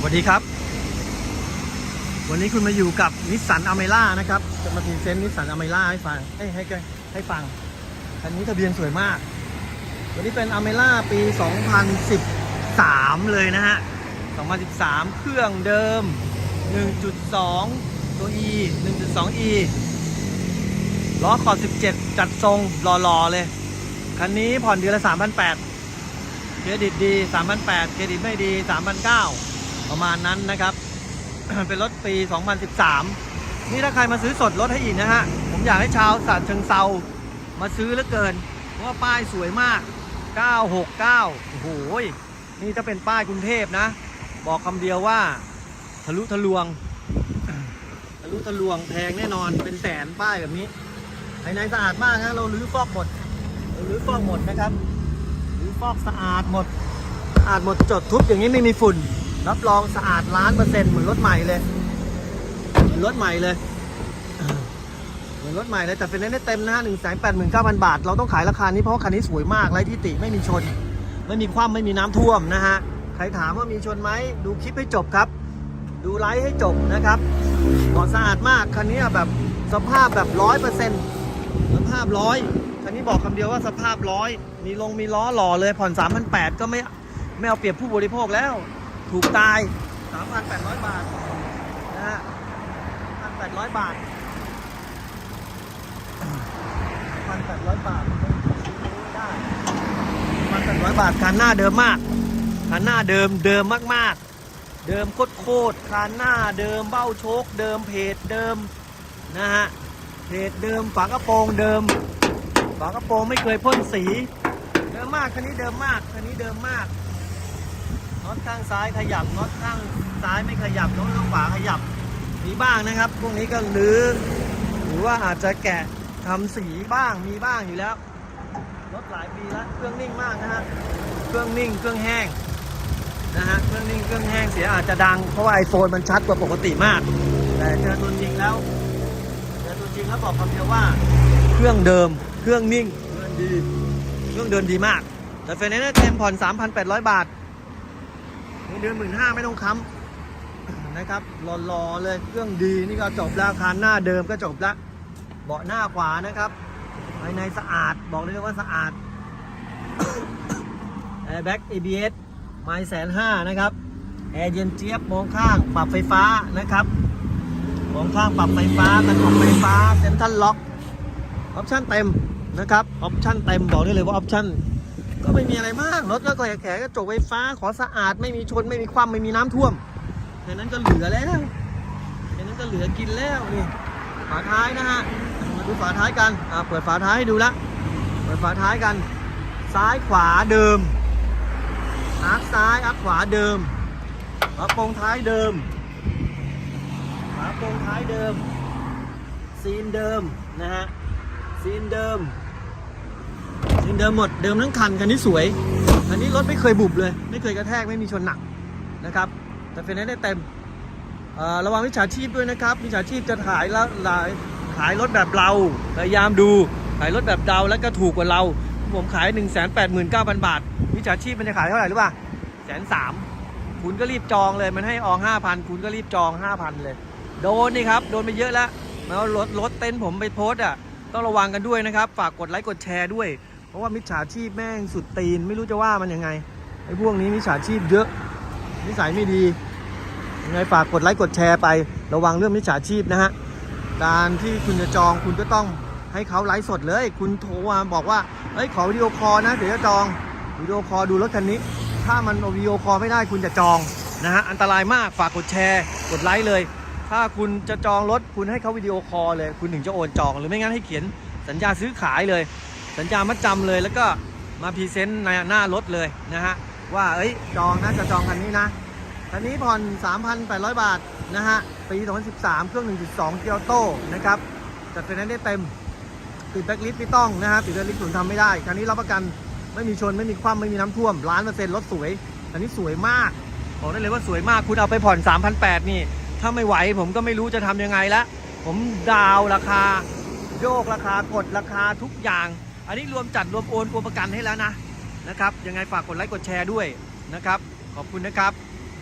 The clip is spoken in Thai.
สวัสดีครับ วันนี้คุณมาอยู่กับนิสสันอเมร่านะครับ จะมาพรีเซนต์นิสสันอเมร่าให้ฟังให้ให้ให้ฟัง คันนี้ทะเบียนสวยมาก วันนี้เป็นอเมร่าปี 2013 เลยนะฮะ 2013 เครื่องเดิม 1.2 ตัว E 1.2 E ล้อขอบ17 จัดทรงหล่อๆเลย คันนี้ผ่อนเดือนละ 3,800เครดิตดี 3,800เครดิตไม่ดี 3,900 ประมาณนั้นนะครับ เป็นรถปี 2013 นี่ถ้าใครมาซื้อสดรถให้อีกนะฮะ ผมอยากให้ชาวสัตเชิงเซามาซื้อเหลือเกิน เพราะว่าป้ายสวยมาก 969 โอ้โห นี่ถ้าเป็นป้ายกรุงเทพนะ บอกคำเดียวว่าทะลุทะลวง ทะลุทะลวงแพงแน่นอน เป็นแสนป้ายแบบนี้ ภายในสะอาดมากนะเราลื้อฟอกหมดเราลื้อฟอกหมดนะครับหรือฟอกสะอาดหมด สะอาดหมดจดทุบอย่างนี้ไม่มีฝุ่น รับรองสะอาดล้านเปอร์เซ็นต์เหมือนรถใหม่เลยเหมือนรถใหม่เลยเหมือนรถใหม่เลยแต่เป็นได้เต็มนะฮะหนึ่งแสนแปดหมื่นเก้าพันบาท เราต้องขายราคานี้เพราะคันนี้สวยมากไร้ที่ติไม่มีชน ไม่มีคว่ำไม่มีน้ำท่วมนะฮะใครถามว่ามีชนไหมดูคลิปให้จบครับ ดูไลฟ์ให้จบนะครับเบาะสะอาดมากคันนี้แบบสภาพแบบร้อยเปอร์เซ็นต์สภาพร้อยคันนี้บอกคำเดียวว่าสภาพร้อยมีลงมีล้อหล่อเลยผ่อน3 8 0 0ก็ไม่ไม่เอาเปรียบผู้บริโภคแล้ว ถูกตาย 3,800 บาทนะฮะ1,800 บาท 1,800 บาทได้1,800 บาทคันหน้าเดิมมากคันหน้าเดิมเดิมมากๆ เดิมโคตรโคตรคันหน้าเดิมเบ้าโชคเดิมเพจเดิมนะฮะเพจเดิมฝากระโปรงเดิมฝากระโปรงไม่เคยพ่นสี เดิมมากคันนี้เดิมมากคันนี้เดิมมาก น็อตข้างซ้ายขยับน็อตข้างซ้ายไม่ขยับน็อตข้างขวาขยับมีบ้างนะครับ พวกนี้ก็ลื้อหรือว่าอาจจะแกะทำสีบ้างมีบ้างอยู่แล้วรถหลายปีแล้วเครื่องนิ่งมากนะฮะเครื่องนิ่งเครื่องแห้งนะฮะเครื่องนิ่งเครื่องแห้งเสียอาจจะดังเพราะว่าไอโฟนมันชัดกว่าปกติมาก แต่เจอตัวจริงแล้วเจอตัวจริงแล้วบอกคำเดียวว่า เครื่องเดิมเครื่องนิ่งเครื่องดีเครื่องเดินดีมากแต่ไฟแนนซ์เต็มผ่อน 3,800 บาท นเดือนหมื่นห้าไม่ต้องค้ำนะครับรอๆเลยเครื่องดีนี่ก็จบแล้วคันหน้าเดิมก็จบล้วเบาะหน้าขวานะครับภายในสะอาดบอกเลยว่าสะอาดแอร์แบ็ก ABS ไม้แสนห้านะครับแอร์เย็นเจี๊ยบมองข้างปรับไฟฟ้านะครับมองข้างปรับไฟฟ้ากันออกไฟฟ้าเซ็นทรัลล็อกออปชั่นเต็มนะครับออปชั่นเต็มบอกได้เลยว่าออปชั่น ก็ไม่มีอะไรมากรถก็แขกกระจกไฟฟ้าขอสะอาดไม่มีชนไม่มีคว่ำไม่มีน้ำท่วมแค่นั้นก็เหลือแล้วแค่นั้นก็เหลือกินแล้วนี่ฝาท้ายนะฮะมาดูฝาท้ายกันอ่าเปิดฝาท้ายให้ดูละเปิดฝาท้ายกัน ซ้ายขวาเดิมอาร์คซ้ายอาร์คขวาเดิมฝาโปรงท้ายเดิมฝาโปรงท้ายเดิมซีนเดิมนะฮะซีนเดิม เดิมหมดเดิมทั้งคันคันนี้สวยคันนี้รถไม่เคยบุบเลย ไม่เคยกระแทกไม่มีชนหนักนะครับ แต่เฟรนซ์ได้เต็มระวังมิจฉาชีพด้วยนะครับมิจฉาชีพจะขายแล้วหลายขายรถแบบเราพยายามดูขายรถแบบเราแล้วก็ถูกกว่าเรา ผมขาย 1 8 9 0 0 0 บาทมิจฉาชีพมันจะขายเท่าไหร่รู้ป่ะแสนสามคุณก็รีบจองเลยมันให้ออง5,000คุณก็รีบจอง5,000เลย โดนนี่ครับ โดนไปเยอะแล้วแล้วรถรถเต็นผมไปโพสต์อะต้องระวังกันด้วยนะครับ ฝากกดไลค์กดแชร์ด้วย เพราะว่ามิจฉาชีพแม่งสุดตีน ไม่รู้จะว่ามันยังไงไอ้พวกนี้มิจฉาชีพเยอะ นิสัยไม่ดียังไงฝากกดไลค์กดแชร์ไประวังเรื่องมิจฉาชีพนะฮะการที่คุณจะจองคุณก็ต้องให้เขาไลฟ์สดเลย คุณโทรมาบอกว่าเฮ้ยขอวิดีโอคอลนะเดี๋ยวจะจองวิดีโอคอลดูรถคันนี้ ถ้ามันวิดีโอคอลไม่ได้คุณจะจองนะฮะอันตรายมากฝากกดแชร์กดไลค์เลย ถ้าคุณจะจองรถคุณให้เขาวิดีโอคอลเลย คุณถึงจะโอนจอง หรือไม่งั้นให้เขียนสัญญาซื้อขายเลย สัญญามัดจำเลยแล้วก็มาพรีเซนต์ในหน้ารถเลยนะฮะว่าเอ้ยจองนะจะจองคันนี้นะคันนี้ผ่อน 3,800 บาทนะฮะปี 2013 เครื่อง 1.2 เกียวโตนะครับจัดไฟแนนซ์ได้เต็มติดแบ็กลิสต์ไม่ต้องนะฮะติดแบ็กลิสต์ศูนย์ทำไม่ได้คันนี้รับประกันไม่มีชนไม่มีคว่ำไม่มีน้ำท่วมล้านเปอร์เซ็นต์รถสวยคันนี้สวยมากบอกได้เลยว่าสวยมากคุณเอาไปผ่อน3,800นี่ถ้าไม่ไหวผมก็ไม่รู้จะทำยังไงละผมดาวราคา โยกราคากดราคาทุกอย่าง อันนี้รวมจัดรวมโอนรวมประกันให้แล้วนะนะครับยังไงฝากกดไลค์กดแชร์ด้วยนะครับ ขอบคุณนะครับ